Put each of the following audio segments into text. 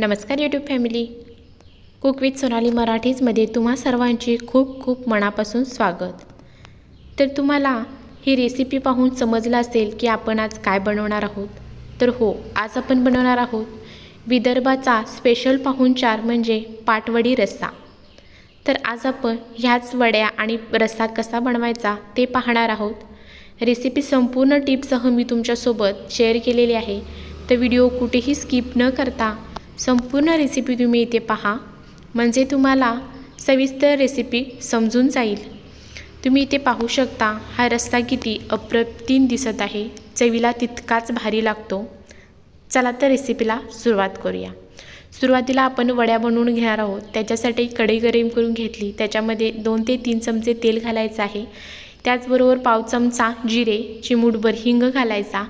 नमस्कार YouTube family cook with Sonali मराठीजमध्ये तुम्हा सर्वांचे खूप खूप मनापासून स्वागत. तर तुम्हाला ही रेसिपी पाहून समजलं असेल की आपण आज काय बनवणार आहोत? तर हो आज आपण बनवणार आहोत विदर्भाचा स्पेशल पाहुणचार म्हणजे पाटवडी रस्सा. तर आज आपण ह्याच वड्या आणि रस्सा कसा बनवायचा ते पाहणार आहोत. रेसिपी संपूर्ण टिपसह मी तुमच्यासोबत शेअर केलेली आहे. तर व्हिडिओ कुठेही स्किप न करता संपूर्ण रेसिपी तुम्ही इथे पहा. म्हणजे तुम्हाला सविस्तर रेसिपी समजून जाईल. तुम्ही इथे पाहू शकता हा रस्ता किती अप्रतिम दिसत आहे. चवीला तितकाच भारी लागतो. चला तर रेसिपीला सुरुवात करूया. सुरुवातीला आपण वड्या बनवून घेणार आहोत. त्याच्यासाठी कढई गरम करून घेतली. त्याच्यामध्ये दोन ते तीन चमचे तेल घालायचं आहे. त्याचबरोबर पाव चमचा जिरे चिमूटभर हिंग घालायचा.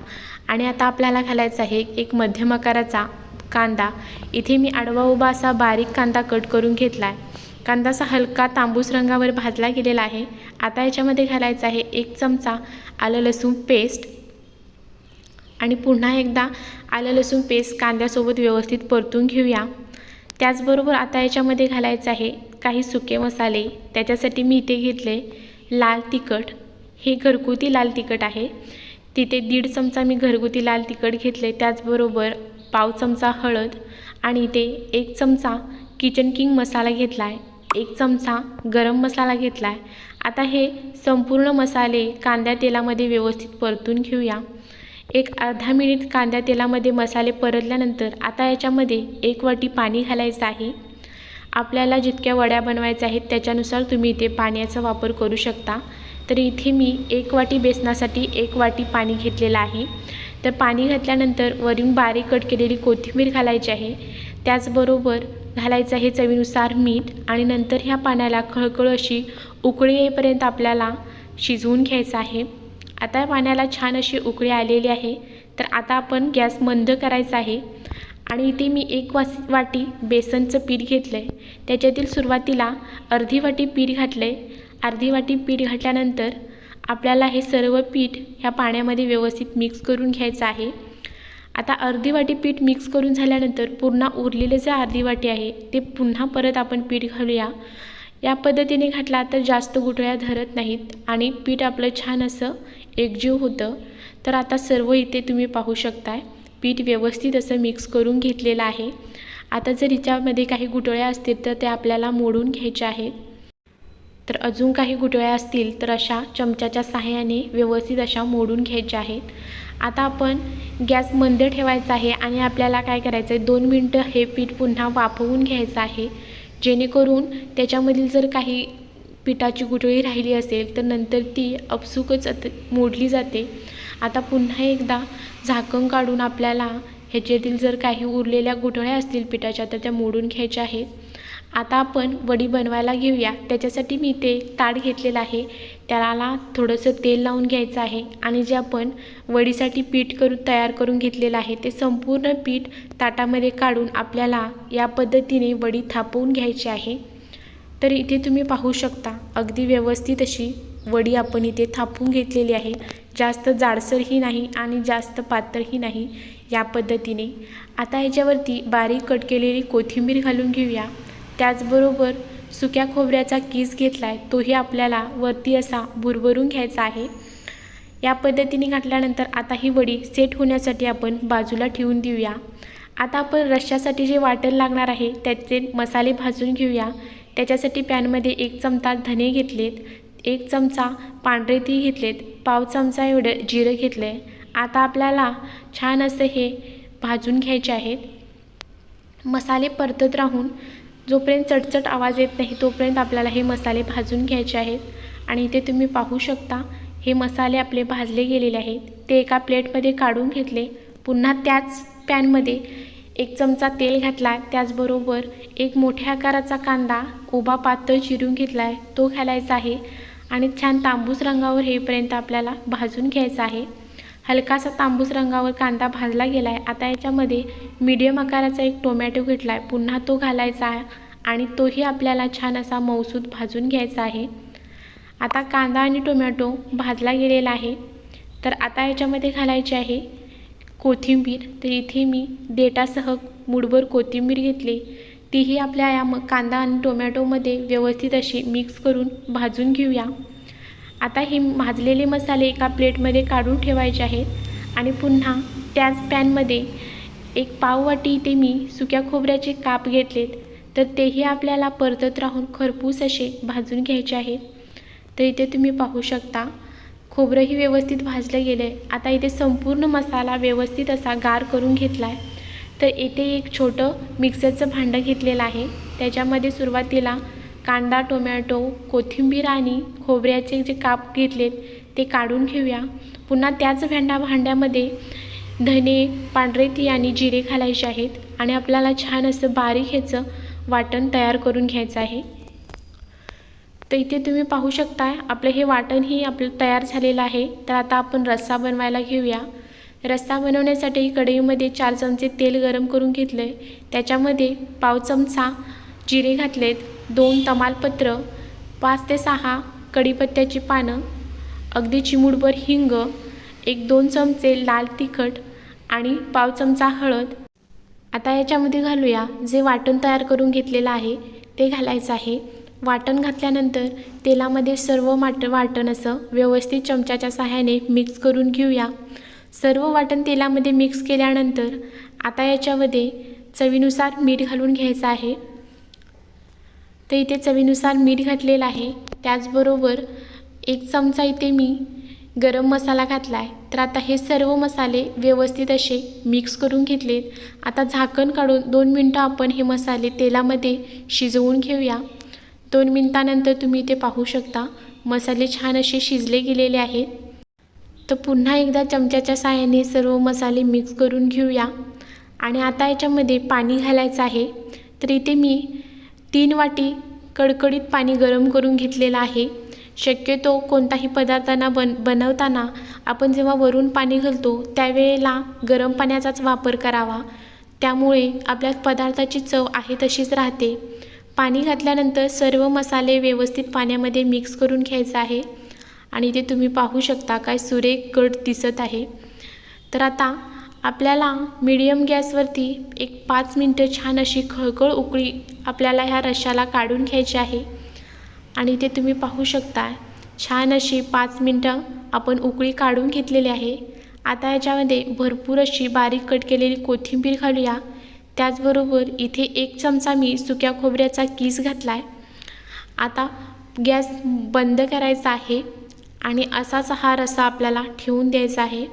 आणि आता आपल्याला घालायचा आहे एक मध्यम आकाराचा कांदा. इथे मी आडवा उभा असा बारीक कांदा कट करून घेतला आहे कांदा असा हलका तांबूस रंगावर भाजला गेलेला आहे. आता याच्यामध्ये घालायचा आहे एक चमचा आलं लसूण पेस्ट. आणि पुन्हा एकदा आलं लसूण पेस्ट कांद्यासोबत व्यवस्थित परतून घेऊया. त्याचबरोबर आता याच्यामध्ये घालायचं आहे काही सुके मसाले. त्याच्यासाठी मी इथे घेतले लाल तिखट. हे घरगुती लाल तिखट आहे. तिथे दीड चमचा मी घरगुती लाल तिखट घेतले. त्याचबरोबर पाव चमचा हळद आणि इथे एक चमचा किचन किंग मसाला घेतला आहे एक चमचा गरम मसाला घेतला आहे आता हे संपूर्ण मसाले कांद्या तेलामध्ये व्यवस्थित परतून घेऊया. एक अर्धा मिनिट कांद्या तेलामध्ये मसाले परतल्यानंतर आता याच्यामध्ये एक वाटी पाणी घालायचं आहे. आपल्याला जितक्या वड्या बनवायच्या आहेत त्याच्यानुसार तुम्ही इथे पाण्याचा वापर करू शकता. तर इथे मी एक वाटी बेसनासाठी एक वाटी पाणी घेतलेलं आहे. तर पाणी घातल्यानंतर वरून बारीक कट केलेली कोथिंबीर घालायची आहे. त्याचबरोबर घालायचं आहे चवीनुसार मीठ आणि नंतर ह्या पाण्याला खळखळ अशी उकळी येईपर्यंत आपल्याला शिजवून घ्यायचं आहे. आता पाण्याला छान अशी उकळी आलेली आहे. तर आता आपण गॅस मंद करायचा आहे. आणि इथे मी एक वास वाटी बेसनचं पीठ घेतलं आहे त्याच्यातील सुरुवातीला अर्धी वाटी पीठ घातलं आहे अर्धी वाटी पीठ घातल्यानंतर आपल्याला हे सर्व पीठ ह्या पाण्यामध्ये व्यवस्थित मिक्स करून घ्यायचं आहे. आता अर्धी वाटी पीठ मिक्स करून झाल्यानंतर पुन्हा उरलेले जे अर्धी वाटी आहे ते पुन्हा परत आपण पीठ घालूया. या पद्धतीने घातला तर जास्त गुठळ्या धरत नाहीत आणि पीठ आपलं छान असं एकजीव होतं. तर आता सर्व इथे तुम्ही पाहू शकताय पीठ व्यवस्थित असं मिक्स करून घेतलेलं आहे. आता जर हिच्यामध्ये काही गुठळ्या असतील तर त्या आपल्याला मोडून घ्यायच्या आहेत. तर अजून काही गुठळ्या असतील तर अशा चमच्याच्या सहाय्याने व्यवस्थित अशा मोडून घ्यायच्या आहेत. आता आपण गॅस मंद ठेवायचा आहे आणि आपल्याला काय करायचं आहे दोन मिनटं हे पीठ पुन्हा वाफवून घ्यायचं आहे. जेणेकरून त्याच्यामधील जर काही पिठाची गुठळी राहिली असेल तर नंतर ती अपसुकच मोडली जाते. आता पुन्हा एकदा झाकण काढून आपल्याला ह्याच्यातील जर काही उरलेल्या गुठळ्या असतील पिठाच्या तर त्या मोडून घ्यायच्या आहेत. आता आपण वडी बनवायला घेऊया. त्याच्यासाठी मी ते ताट घेतलेलं आहे. त्याला थोडंसं तेल लावून घ्यायचं आहे आणि जे आपण वडीसाठी पीठ करून तयार करून घेतलेलं आहे ते संपूर्ण पीठ ताटामध्ये काढून आपल्याला या पद्धतीने वडी थापवून घ्यायची आहे. तर इथे तुम्ही पाहू शकता अगदी व्यवस्थित अशी वडी आपण इथे थापून घेतलेली आहे. जास्त जाडसरही नाही आणि जास्त पातळही नाही या पद्धतीने. आता ह्याच्यावरती बारीक कट केलेली कोथिंबीर घालून घेऊया. त्याचबरोबर सुक्या खोबऱ्याचा किस घेतला आहे तोही आपल्याला वरती असा भुरभरून घ्यायचा आहे. या पद्धतीने घातल्यानंतर आता ही वडी सेट होण्यासाठी आपण बाजूला ठेवून देऊया. आता आपण रश्श्यासाठी जे वाटण लागणार आहे त्याचे मसाले भाजून घेऊया. त्याच्यासाठी पॅनमध्ये एक चमचा धने घेतलेत एक चमचा पांढरे ती घेतलेत पाव चमचा एवढं जिरं घेतलं आहे आता आपल्याला छान असं हे भाजून घ्यायचे आहेत. मसाले परतत राहून जोपर्यंत चटचट आवाज येत नाही तोपर्यंत आपल्याला हे मसाले भाजून घ्यायचे आहेत. आणि इथे तुम्ही पाहू शकता हे मसाले आपले भाजले गेलेले आहेत. ते एका प्लेटमध्ये काढून घेतले. पुन्हा त्याच पॅनमध्ये एक चमचा तेल घातला. त्याचबरोबर एक मोठ्या आकाराचा कांदा उभा पातळ चिरून घेतला आहे तो घालायचा आहे. आणि छान तांबूस रंगावर येईपर्यंत आपल्याला भाजून घ्यायचा आहे. हलकासा तांबूस रंगावर कांदा भाजला गेला आहे आता याच्यामध्ये मीडियम आकाराचा एक टोमॅटो घेतला आहे पुन्हा तो घालायचा आहे आणि तोही आपल्याला छान असा मौसूद भाजून घ्यायचा आहे. आता कांदा आणि टोमॅटो भाजला गेलेला आहे. तर आता याच्यामध्ये घालायचे आहे कोथिंबीर. तर इथे मी देटासह मूठभर कोथिंबीर घेतली. तीही आपल्या या म कांदा आणि टोमॅटोमध्ये व्यवस्थित अशी मिक्स करून भाजून घेऊया. आता हे भाजलेले मसाले एका प्लेटमध्ये काढून ठेवायचे आहेत आणि पुन्हा त्याच पॅनमध्ये एक पाववाटी इथे मी सुक्या खोबऱ्याचे काप घेतलेत. तर तेही आपल्याला परतत राहून खरपूस असे भाजून घ्यायचे आहेत. तर इथे तुम्ही पाहू शकता खोबरंही व्यवस्थित भाजलं गेलं आहे आता इथे संपूर्ण मसाला व्यवस्थित असा गार करून घेतला आहे तर येथे एक छोटं मिक्सरचं भांडं घेतलेलं आहे. त्याच्यामध्ये सुरुवातीला कांदा टोमॅटो कोथिंबीर आणि खोबऱ्याचे जे काप घेतलेत ते काढून घेऊया. पुन्हा त्याच भांडा भांड्यामध्ये धने पांढरे ती आणि जिरे घालायचे आहेत आणि आपल्याला छान असं बारीक ह्याचं वाटण तयार करून घ्यायचं आहे. तर इथे तुम्ही पाहू शकता आपलं हे वाटणही आपलं तयार झालेलं आहे. तर आता आपण रस्सा बनवायला घेऊया. रस्सा बनवण्यासाठी कढईमध्ये चार चमचे तेल गरम करून घेतलं आहे त्याच्यामध्ये पाव चमचा जिरे घातलेत. दोन तमालपत्र पाच ते सहा कढीपत्त्याची पानं अगदी चिमूडभर हिंग एक दोन चमचे लाल तिखट आणि पाव चमचा हळद. आता याच्यामध्ये घालूया जे वाटण तयार करून घेतलेलं आहे ते घालायचं आहे. वाटण घातल्यानंतर तेलामध्ये सर्व माट वाटण असं व्यवस्थित चमच्याच्या सहाय्याने मिक्स करून घेऊया. सर्व वाटण तेलामध्ये मिक्स केल्यानंतर आता याच्यामध्ये चवीनुसार मीठ घालून घ्यायचं आहे. तर इथे चवीनुसार मीठ घातलेलं आहे. त्याचबरोबर एक चमचा इथे मी गरम मसाला घातला आहे तर आता हे सर्व मसाले व्यवस्थित असे मिक्स करून घेतलेत. आता झाकण काढून दोन मिनटं आपण हे मसाले तेलामध्ये शिजवून घेऊया. दोन मिनटानंतर तुम्ही इथे पाहू शकता मसाले छान असे शिजले गेलेले आहेत. तर पुन्हा एकदा चमच्याच्या साहाय्याने सर्व मसाले मिक्स करून घेऊया. आणि आता याच्यामध्ये पाणी घालायचं आहे. तर इथे मी तीन वाटी कडकडीत पाणी गरम करून घेतलेलं आहे. शक्यतो कोणताही पदार्थांना बन बनवताना आपण जेव्हा वरून पाणी घालतो त्यावेळेला गरम पाण्याचाच वापर करावा. त्यामुळे आपल्या पदार्थाची चव आहे तशीच राहते. पाणी घातल्यानंतर सर्व मसाले व्यवस्थित पाण्यामध्ये मिक्स करून घ्यायचं आहे. आणि ते तुम्ही पाहू शकता काय सुरेख कट दिसत आहे. तर आता आपल्याला मीडियम गॅसवरती एक पाच मिनटं छान अशी खळखळ उकळी आपल्याला ह्या रशाला काढून घ्यायची आहे. आणि ते तुम्ही पाहू शकता छान अशी पाच मिनटं आपण उकळी काढून घेतलेली आहे. आता याच्यामध्ये भरपूर अशी बारीक कट केलेली कोथिंबीर घालूया. त्याचबरोबर इथे एक चमचा मी सुक्या खोबऱ्याचा किस घातला आहे आता गॅस बंद करायचा आहे आणि असाच हा रसा आपल्याला ठेवून द्यायचा आहे.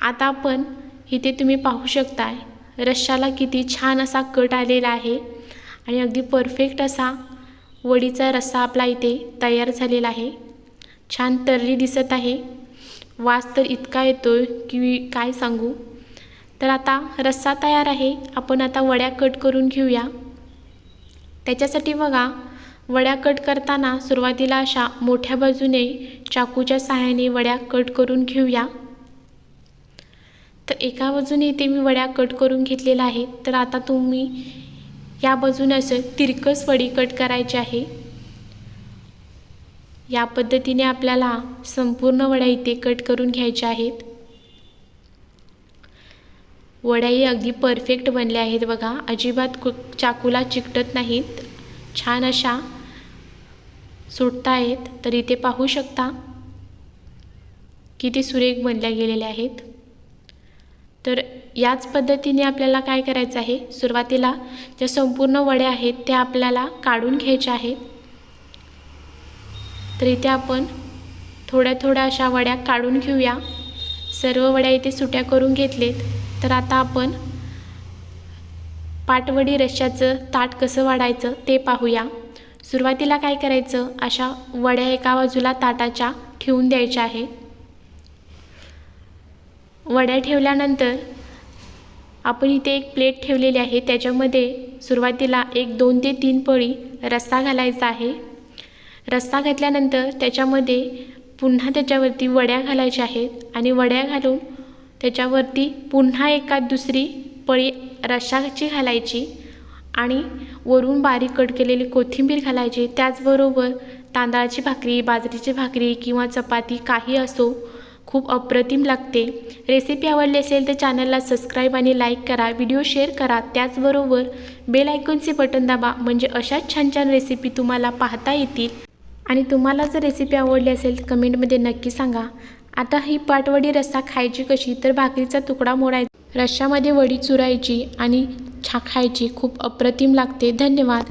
आता आपण इथे तुम्ही पाहू शकताय. रश्शाला किती छान असा कट आलेला आहे. आणि अगदी परफेक्ट असा वडीचा रस्सा आपला इथे तयार झालेला आहे. छान तरली दिसत आहे. वास तर इतका येतो की काय सांगू? तर आता रस्सा तयार आहे. आपण आता वड्या कट करून घेऊया. त्याच्यासाठी बघा वड्या कट करताना सुरुवातीला अशा मोठ्या बाजूने चाकूच्या सहाय्याने वड्या कट करून घेऊया. तर एका बाजूने इथे मी वड्या कट करून घेतलेल्या आहेत. तर आता तुम्ही या बाजूने असं तिरकस वडी कट करायची आहे. या पद्धतीने आपल्याला संपूर्ण वड्या इथे कट करून घ्यायच्या आहेत. वड्याही अगदी परफेक्ट बनल्या आहेत बघा. अजिबात कु चाकूला चिकटत नाहीत. छान अशा सुटता आहेत तर इथे पाहू शकता किती सुरेख बनल्या गेलेल्या आहेत. तर याच पद्धतीने आपल्याला काय करायचं आहे? सुरुवातीला ज्या संपूर्ण वड्या आहेत त्या आपल्याला काढून घ्यायच्या आहेत. तर इथे आपण थोड्या थोड्या अशा वड्या काढून घेऊया. सर्व वड्या इथे सुट्या करून घेतलेत. तर आता आपण पाटवडी रश्श्याचं ताट कसं वाढायचं ते पाहूया. सुरुवातीला काय करायचं? अशा वड्या एका बाजूला ताटाच्या ठेवून द्यायच्या आहे वड्या ठेवल्यानंतर आपण इथे एक प्लेट ठेवलेली आहे. त्याच्यामध्ये सुरुवातीला एक दोन ते तीन पळी रस्सा घालायचा आहे. रस्सा घातल्यानंतर त्याच्यामध्ये पुन्हा त्याच्यावरती वड्या घालायच्या आहेत आणि वड्या घालून त्याच्यावरती पुन्हा एकात दुसरी पळी रश्शाची घालायची आणि वरून बारीक कट केलेली कोथिंबीर घालायची. त्याचबरोबर तांदळाची भाकरी बाजरीची भाकरी किंवा चपाती काही असो खूप अप्रतिम लागते. रेसिपी आवडली असेल तर चॅनलला सबस्क्राईब आणि लाईक करा. व्हिडिओ शेअर करा. त्याचबरोबर बेल आयकॉनचे बटन दाबा. म्हणजे अशाच छान छान रेसिपी तुम्हाला पाहता येतील. आणि तुम्हाला जर रेसिपी आवडली असेल तर कमेंटमध्ये नक्की सांगा. आता ही पाटवडी रस्सा खायची कशी? तर भाकरीचा तुकडा मोडायचा रश्श्यामध्ये वडी चुरायची आणि छा खायची. खूप अप्रतिम लागते. धन्यवाद.